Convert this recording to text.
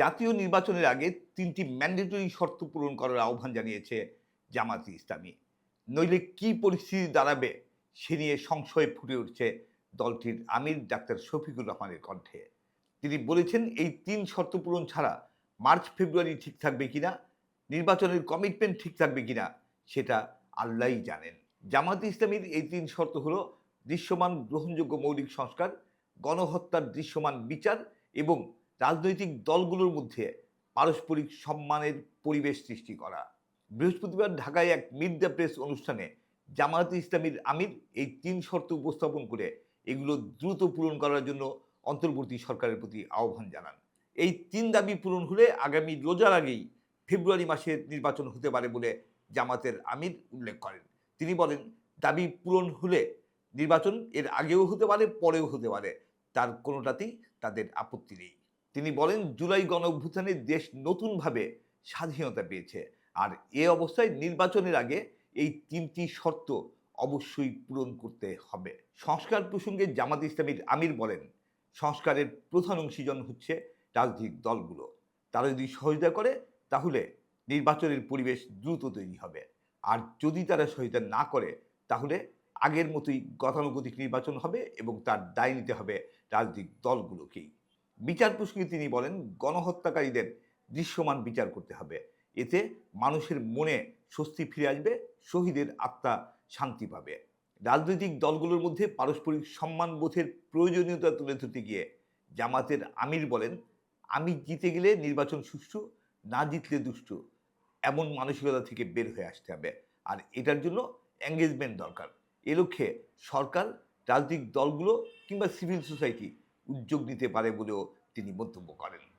জাতীয় নির্বাচনের আগে তিনটি ম্যান্ডেটরি শর্ত পূরণ করার আহ্বান জানিয়েছে জামাতি ইসলামী। নইলে কি পরিস্থিতি দাঁড়াবে সে নিয়ে সংশয় ফুটে উঠছে দলটির আমির ডাক্তার শফিকুর রহমানের কণ্ঠে। তিনি বলেছেন, এই তিন শর্ত পূরণ ছাড়া মার্চ, ফেব্রুয়ারি ঠিক থাকবে কিনা, নির্বাচনের কমিটমেন্ট ঠিক থাকবে কিনা, সেটা আল্লাহই জানেন। জামাত ইসলামীর এই তিন শর্ত হলো দৃশ্যমান গ্রহণযোগ্য মৌলিক সংস্কার, গণহত্যার দৃশ্যমান বিচার এবং রাজনৈতিক দলগুলোর মধ্যে পারস্পরিক সম্মানের পরিবেশ সৃষ্টি করা। বৃহস্পতিবার ঢাকায় এক মিড দ্য প্রেস অনুষ্ঠানে জামায়াত ইসলামীর আমির এই তিন শর্ত উপস্থাপন করে এগুলো দ্রুত পূরণ করার জন্য অন্তর্বর্তী সরকারের প্রতি আহ্বান জানান। এই তিন দাবি পূরণ হলে আগামী রোজার আগেই ফেব্রুয়ারি মাসে নির্বাচন হতে পারে বলে জামাতের আমির উল্লেখ করেন। তিনি বলেন, দাবি পূরণ হলে নির্বাচন এর আগেও হতে পারে, পরেও হতে পারে। তার কোনোটাতেই তাদের আপত্তি নেই। তিনি বলেন, জুলাই গণ অভ্যুত্থানে দেশ নতুনভাবে স্বাধীনতা পেয়েছে। আর এ অবস্থায় নির্বাচনের আগে এই তিনটি শর্ত অবশ্যই পূরণ করতে হবে। সংস্কার প্রসঙ্গে জামাত ইসলামীর আমির বলেন, সংস্কারের প্রধান অংশীজন হচ্ছে রাজনৈতিক দলগুলো। তারা যদি সহযোগিতা করে, তাহলে নির্বাচনের পরিবেশ দ্রুত তৈরি হবে। আর যদি তারা সহযোগিতা না করে, তাহলে আগের মতোই গতানুগতিক নির্বাচন হবে এবং তার দায় নিতে হবে রাজনৈতিক দলগুলোকেই। বিচার প্রসঙ্গে তিনি বলেন, গণহত্যাকারীদের দৃশ্যমান বিচার করতে হবে। এতে মানুষের মনে স্বস্তি ফিরে আসবে, শহীদের আত্মা শান্তি পাবে। রাজনৈতিক দলগুলোর মধ্যে পারস্পরিক সম্মানবোধের প্রয়োজনীয়তা তুলে ধরতে গিয়ে জামাতের আমির বলেন, আমি জিতে গেলে নির্বাচন সুষ্ঠু, না জিতলে দুষ্টু। এমন মানসিকতা থেকে বের হয়ে আসতে হবে। আর এটার জন্য এঙ্গেজমেন্ট দরকার। এ লক্ষ্যে সরকার, রাজনৈতিক দলগুলো কিংবা সিভিল সোসাইটি উদ্যোগ নিতে পারে বলেও তিনি মন্তব্য করেন।